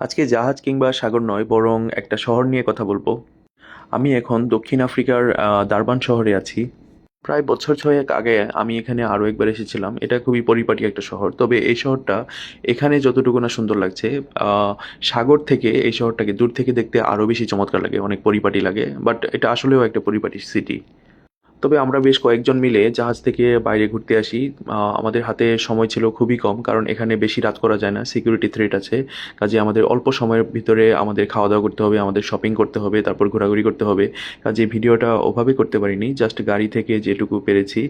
আজকে জাহাজ কিংবা সাগর নয়, বরং একটা শহর নিয়ে কথা বলব। আমি এখন দক্ষিণ আফ্রিকার দারবান শহরে আছি। প্রায় বছর ছয়েক আগে আমি এখানে আরও একবার এসেছিলাম। এটা খুবই পরিপাটি একটা শহর। তবে এই শহরটা এখানে যতটুকু না সুন্দর লাগছে সাগর থেকে এই শহরটাকে দূর থেকে দেখতে আরও বেশি চমৎকার লাগে, অনেক পরিপাটি লাগে। বাট এটা আসলেও একটা পরিপাটি সিটি। তবে আমরা বেশ কয়েকজন মিলে জাহাজ থেকে বাইরে ঘুরতে আসি। আমাদের হাতে সময় ছিল খুবই কম, কারণ এখানে বেশি রাত করা যায় না সিকিউরিটি থ্রেট আছে। কাজে আমাদের অল্প সময়ের ভিতরে আমাদের খাওয়া দাওয়া করতে হবে, আমাদের শপিং করতে হবে, তারপর ঘোরাঘুরি করতে হবে। কাজে ভিডিওটা ওভাবে করতে পারিনি জাস্ট গাড়ি থেকে যেটুকু পেরেছি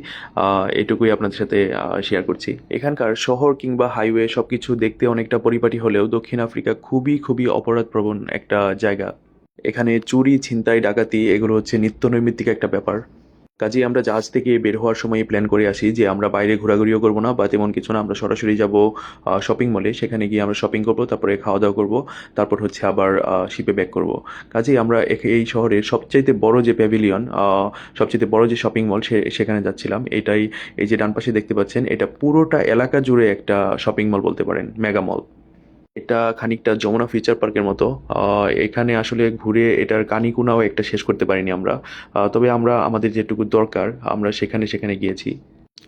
এটুকুই আপনাদের সাথে শেয়ার করছি। এখানকার শহর কিংবা হাইওয়ে সব কিছু দেখতে অনেকটা পরিপাটি হলেও দক্ষিণ আফ্রিকা খুবই খুবই অপরাধপ্রবণ একটা জায়গা। এখানে চুরি, ছিনতাই, ডাকাতি, এগুলো হচ্ছে নিত্য নৈমিত্তিক একটা ব্যাপার। কাজেই আমরা জাহাজ থেকে বের হওয়ার সময় প্ল্যান করে আসি যে আমরা বাইরে ঘোরাঘুরিও করব না বা তেমন কিছু না, আমরা সরাসরি যাব শপিং মলে সেখানে গিয়ে আমরা শপিং করব, তারপরে খাওয়া দাওয়া করব, তারপর হচ্ছে আবার শিপে ব্যাক করব। কাজেই আমরা এই শহরের সবচাইতে বড় যে প্যাভিলিয়ন সবচাইতে বড় যে শপিং মল সে, সেখানে যাচ্ছিলাম। এটাই, এই যে ডান পাশে দেখতে পাচ্ছেন, এটা পুরোটা এলাকা জুড়ে একটা শপিং মল বলতে পারেন মেগা মল এটা খানিকটা যমুনা ফিচার পার্কের মতো। এখানে আসলে ঘুরে এটার কানিকুনাও একটা শেষ করতে পারিনি আমরা। তবে আমরা, আমাদের যেটুকু দরকার, আমরা সেখানে সেখানে গিয়েছি।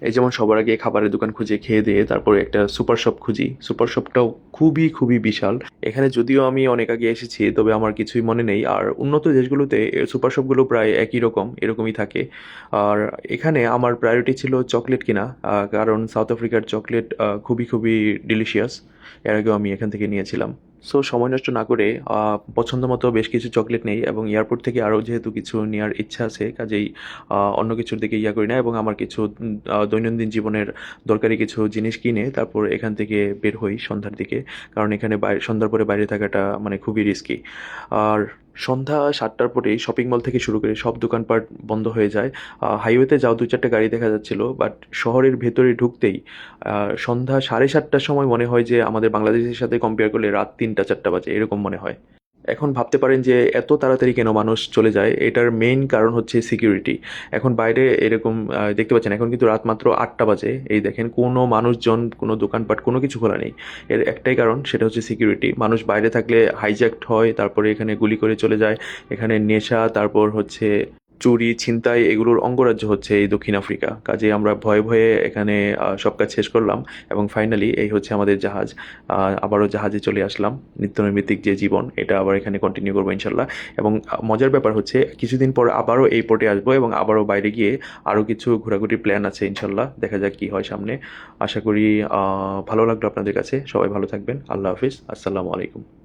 এই যেমন সবার আগে খাবারের দোকান খুঁজে খেয়ে দিয়ে তারপরে একটা সুপার শপ খুঁজি। সুপার শপটাও খুবই খুবই বিশাল। এখানে যদিও আমি অনেক আগে এসেছি, তবে আমার কিছুই মনে নেই। আর উন্নত দেশগুলোতে সুপার শপগুলো প্রায় একই রকম, এরকমই থাকে। আর এখানে আমার প্রায়োরিটি ছিল চকলেট কিনা কারণ সাউথ আফ্রিকার চকলেট খুবই খুবই ডিলিশিয়াস এর আগেও আমি এখান থেকে নিয়েছিলাম। সো সময় নষ্ট না করে পছন্দ মতো বেশ কিছু চকলেট নেই এবং এয়ারপোর্ট থেকে আরও যেহেতু কিছু নেওয়ার ইচ্ছা আছে, কাজেই অন্য কিছুর দিকে ইয়া করি না এবং আমার কিছু দৈনন্দিন জীবনের দরকারি কিছু জিনিস কিনে তারপর এখান থেকে বের হই সন্ধ্যার দিকে। কারণ এখানে সন্ধ্যার পরে বাইরে থাকাটা মানে খুবই রিস্কি আর সন্ধ্যা সাতটার পরেই শপিং মল থেকে শুরু করে সব দোকানপাট বন্ধ হয়ে যায়। হাইওয়েতে যাও দু চারটে গাড়ি দেখা যাচ্ছিল বাট শহরের ভেতরে ঢুকতেই সন্ধ্যা সাড়ে সাতটার সময় মনে হয় যে আমাদের বাংলাদেশের সাথে কম্পেয়ার করলে রাত তিনটা, চারটা বাজে, এরকম মনে হয়। এখন ভাবতে পারেন যে এত তাড়াতাড়ি কেন মানুষ চলে যায়? এটার মেইন কারণ হচ্ছে সিকিউরিটি এখন বাইরে এরকম দেখতে পাচ্ছেন, এখন কিন্তু রাত মাত্র আটটা বাজে। এই দেখেন, কোনো মানুষজন, কোনো দোকানপাট, কোনো কিছু খোলা নেই। এর একটাই কারণ, সেটা হচ্ছে সিকিউরিটি মানুষ বাইরে থাকলে হাইজ্যাক্ট হয়, তারপরে এখানে গুলি করে চলে যায়। এখানে নেশা, তারপর হচ্ছে চুরি, ছিনতাই এগুলোর অঙ্গরাজ্য হচ্ছে এই দক্ষিণ আফ্রিকা। কাজে আমরা ভয়ে ভয়ে এখানে সব কাজ শেষ করলাম এবং ফাইনালি এই হচ্ছে আমাদের জাহাজ। আবারও জাহাজে চলে আসলাম। নিত্যনৈমিত্তিক যে জীবন, এটা আবার এখানে কন্টিনিউ করব ইনশাল্লাহ। এবং মজার ব্যাপার হচ্ছে কিছুদিন পর আবারও এই পোর্টে আসব এবং আবারও বাইরে গিয়ে আরও কিছু ঘোরাঘুরির প্ল্যান আছে ইনশাল্লাহ। দেখা যাক কী হয় সামনে। আশা করি ভালো লাগল আপনাদের কাছে। সবাই ভালো থাকবেন। আল্লাহ হাফিজ। আসসালামু আলাইকুম।